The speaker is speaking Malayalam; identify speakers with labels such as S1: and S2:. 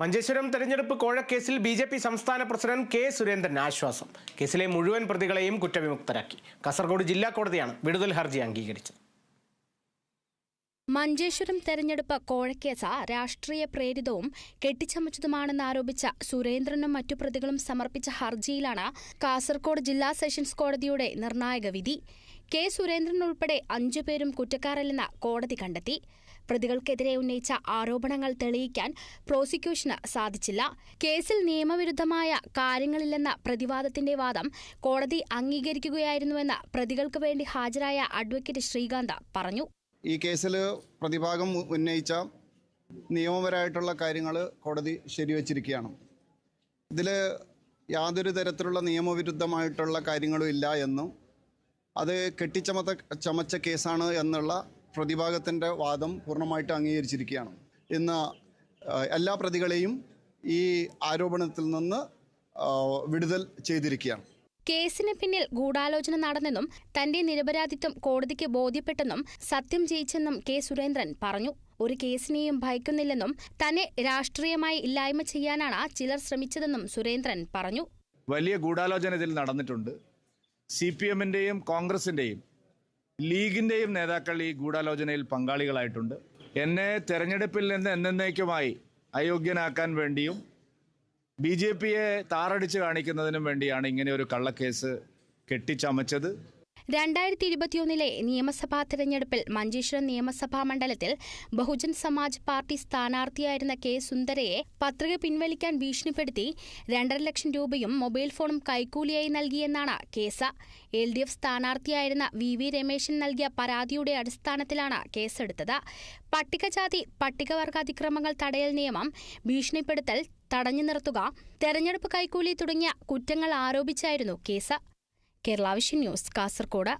S1: മഞ്ചേശ്വരം തെരഞ്ഞെടുപ്പ് കോഴക്കേസിൽ ബി ജെ പി സംസ്ഥാന പ്രസിഡന്റ് കെ സുരേന്ദ്രൻ ആശ്വാസം. കേസിലെ മുഴുവൻ പ്രതികളെയും കുറ്റവിമുക്തരാക്കി. കാസർഗോഡ് ജില്ലാ കോടതിയാണ് വിടുതൽ ഹർജി അംഗീകരിച്ചത്.
S2: മഞ്ചേശ്വരം തെരഞ്ഞെടുപ്പ് കോഴക്കേസ് രാഷ്ട്രീയ പ്രേരിതവും കെട്ടിച്ചമച്ചതുമാണെന്ന് ആരോപിച്ച സുരേന്ദ്രനും മറ്റു പ്രതികളും സമർപ്പിച്ച ഹർജിയിലാണ് കാസർഗോഡ് ജില്ലാ സെഷൻസ് കോടതിയുടെ നിർണായക വിധി. കെ സുരേന്ദ്രൻ ഉൾപ്പെടെ അഞ്ചുപേരും കുറ്റക്കാരല്ലെന്ന് കോടതി കണ്ടെത്തി. പ്രതികൾക്കെതിരെ ഉന്നയിച്ച ആരോപണങ്ങൾ തെളിയിക്കാൻ പ്രോസിക്യൂഷന് സാധിച്ചില്ല. കേസിൽ നിയമവിരുദ്ധമായ കാര്യങ്ങളില്ലെന്ന പ്രതിവാദത്തിന്റെ വാദം കോടതി അംഗീകരിക്കുകയായിരുന്നുവെന്ന് പ്രതികൾക്ക് വേണ്ടി ഹാജരായ അഡ്വക്കേറ്റ് ശ്രീകാന്ത പറഞ്ഞു.
S3: ഈ കേസിൽ പ്രതിഭാഗം ഉന്നയിച്ച നിയമപരമായിട്ടുള്ള കാര്യങ്ങൾ കോടതി ശരിവച്ചിരിക്കുകയാണ്. ഇതിൽ യാതൊരു തരത്തിലുള്ള നിയമവിരുദ്ധമായിട്ടുള്ള കാര്യങ്ങളും ഇല്ല എന്നും അത് കെട്ടിച്ചമത്ത ചമച്ച കേസാണ് എന്നുള്ള പ്രതിഭാഗത്തിന്റെ വാദം പൂർണമായിട്ട് അംഗീകരിച്ചിരിക്കുകയാണ്. ഇന്ന് എല്ലാ പ്രതികളെയും ഈ ആരോപണത്തിൽ നിന്ന് വിടുതൽ ചെയ്തിരിക്കുകയാണ്.
S2: കേസിന് പിന്നിൽ ഗൂഢാലോചന നടന്നെന്നും തന്റെ നിരപരാധിത്വം കോടതിക്ക് ബോധ്യപ്പെട്ടെന്നും സത്യം ജയിച്ചെന്നും കെ. സുരേന്ദ്രൻ പറഞ്ഞു. ഒരു കേസിനെയും ഭയക്കുന്നില്ലെന്നും തന്നെ രാഷ്ട്രീയമായി ഇല്ലായ്മ ചെയ്യാനാണ് ചിലർ ശ്രമിച്ചതെന്നും സുരേന്ദ്രൻ പറഞ്ഞു.
S4: വലിയ ഗൂഢാലോചന ഇതിൽ നടന്നിട്ടുണ്ട്. സി പി എമ്മിന്റെയും കോൺഗ്രസിന്റെയും ലീഗിന്റെയും നേതാക്കൾ ഈ ഗൂഢാലോചനയിൽ പങ്കാളികളായിട്ടുണ്ട്. എന്നെ തെരഞ്ഞെടുപ്പിൽ നിന്ന് എന്നേക്കുമായി അയോഗ്യനാക്കാൻ വേണ്ടിയും ബി ജെ പിയെ താറടിച്ച് കാണിക്കുന്നതിനും വേണ്ടിയാണ് ഇങ്ങനെ ഒരു കള്ളക്കേസ് കെട്ടിച്ചമച്ചത്.
S2: രണ്ടായിരത്തി ഇരുപത്തിയൊന്നിലെ നിയമസഭാ തെരഞ്ഞെടുപ്പിൽ മഞ്ചേശ്വരം നിയമസഭാ മണ്ഡലത്തിൽ ബഹുജൻ സമാജ് പാർട്ടി സ്ഥാനാർത്ഥിയായിരുന്ന കെ സുന്ദരയെ പത്രിക പിൻവലിക്കാൻ ഭീഷണിപ്പെടുത്തി രണ്ടര ലക്ഷം രൂപയും മൊബൈൽ ഫോണും കൈക്കൂലിയായി നൽകിയെന്നാണ് കേസ്. എൽ ഡി എഫ് സ്ഥാനാർത്ഥിയായിരുന്ന വി വി രമേശൻ നൽകിയ പരാതിയുടെ അടിസ്ഥാനത്തിലാണ് കേസെടുത്തത്. പട്ടികജാതി പട്ടികവർഗ അതിക്രമങ്ങൾ തടയൽ നിയമം ഭീഷണിപ്പെടുത്തൽ തടഞ്ഞു നിർത്തുക തെരഞ്ഞെടുപ്പ് കൈക്കൂലി തുടങ്ങിയ കുറ്റങ്ങൾ ആരോപിച്ചായിരുന്നു case. Kerala vision news Kasaragod